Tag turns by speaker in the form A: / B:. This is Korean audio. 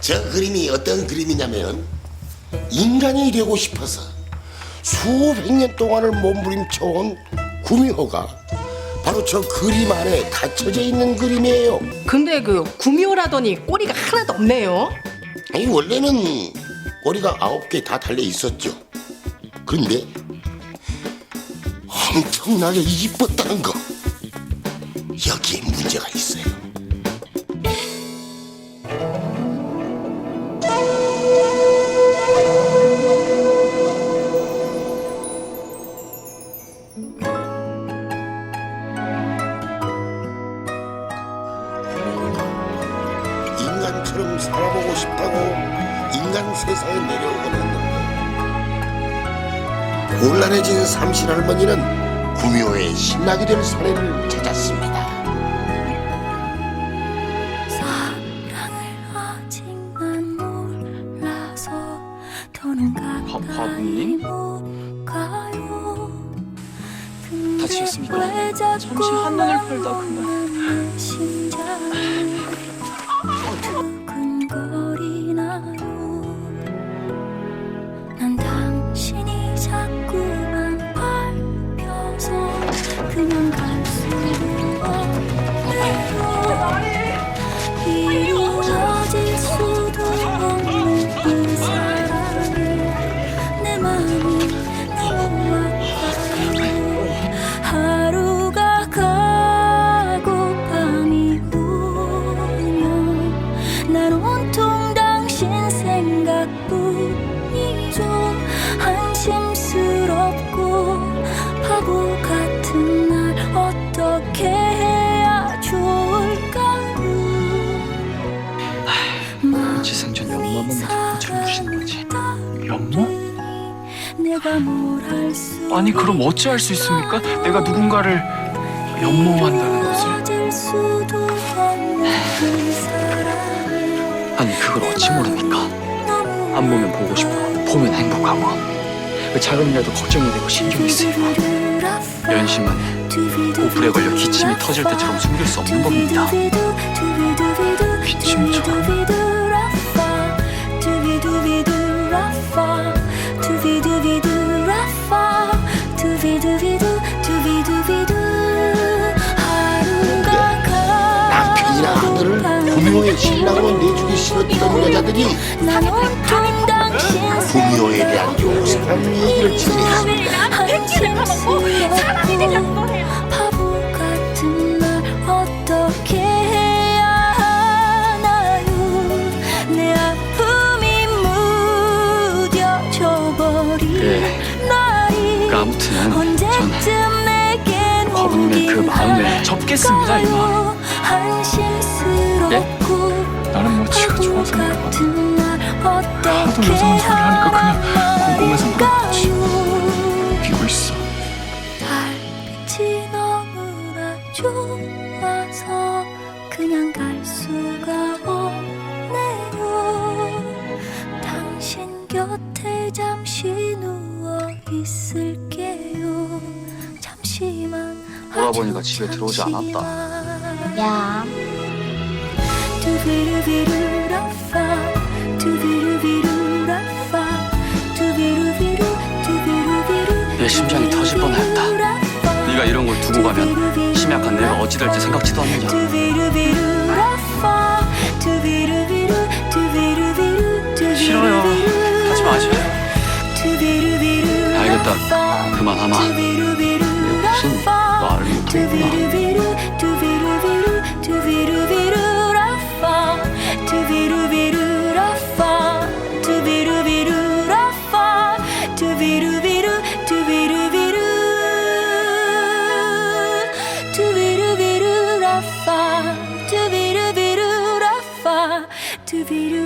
A: 저 그림이 어떤 그림이냐면 인간이 되고 싶어서 수백 년 동안을 몸부림쳐온 구미호가 바로 저 그림 안에 갇혀져 있는 그림이에요.
B: 근데 그 구미호라더니 꼬리가 하나도 없네요.
A: 아니 원래는 꼬리가 아홉 개 다 달려 있었죠. 그런데 엄청나게 이뻤다는 거 여기에 문제가 있어요. 인간처럼 살아보고 싶다고 인간 세상에 내려오곤 했는데 곤란해진 삼신 할머니는 구미호의 신나게 될 사례를 찾았습니다.
C: 사랑을 아직 난 몰라서 더는 가까이
D: 바보님?
C: 못 가요
D: 다치셨습니까? 잠시 한눈을 팔다 그만.
C: 이루어질 수도 없는 이 사랑을 내 마음이 너무 아파요 하루가 가고 밤이 오면 난 온통 당신 생각뿐이죠. 한심스럽고 바보
D: 연마문을 듣고 참으시는 거지.
C: 수
D: 아니 그럼 어찌할 수 있습니까? 내가 누군가를 연모한다는 것을
C: 그
D: 아니 그걸 어찌 모릅니까? 안 보면 보고 싶고 보면 행복하고 그 작은 일에도 걱정이 되고 신경이 쓰이고 연심은 고풀에 걸려 기침이 터질 때처럼 숨길 수 없는 법입니다.
A: 신랑으로 내주기 싫었던 여자들이
C: 난 온통 당신
A: 구미호에 대한 요상한 얘기를 전했습니다.
C: 바보 같은 날 어떻게 해야 하나요 내 아픔이 무뎌져 버린
D: 예.
C: 날이
D: 그 아무튼 전
C: 언제쯤 내겐
D: 거부님의 그 마음을 접겠습니다 이만
C: 할까요? 한심
D: 하도 이상한 소리 하니까 그냥 꼼꼼해서
C: 할까요?
D: 비고 있어
C: 달빛이 너무나 좋아서 그냥 갈 수가 없네요 당신 곁에 잠시 누워 있을게요 잠시만
D: 돌아보니까
C: 아주
D: 집에 들어오지 않았다.
C: 잠시만.
E: 야,
C: 두비루비루라파 두비루비루라파
D: 네가 이런 걸 두고 가면 심약한 내가 어찌 될지 생각지도 않느냐 싫어요. 하지 마세요. 알겠다. 그만하마. 무슨 말을 못하겠구나.
C: 두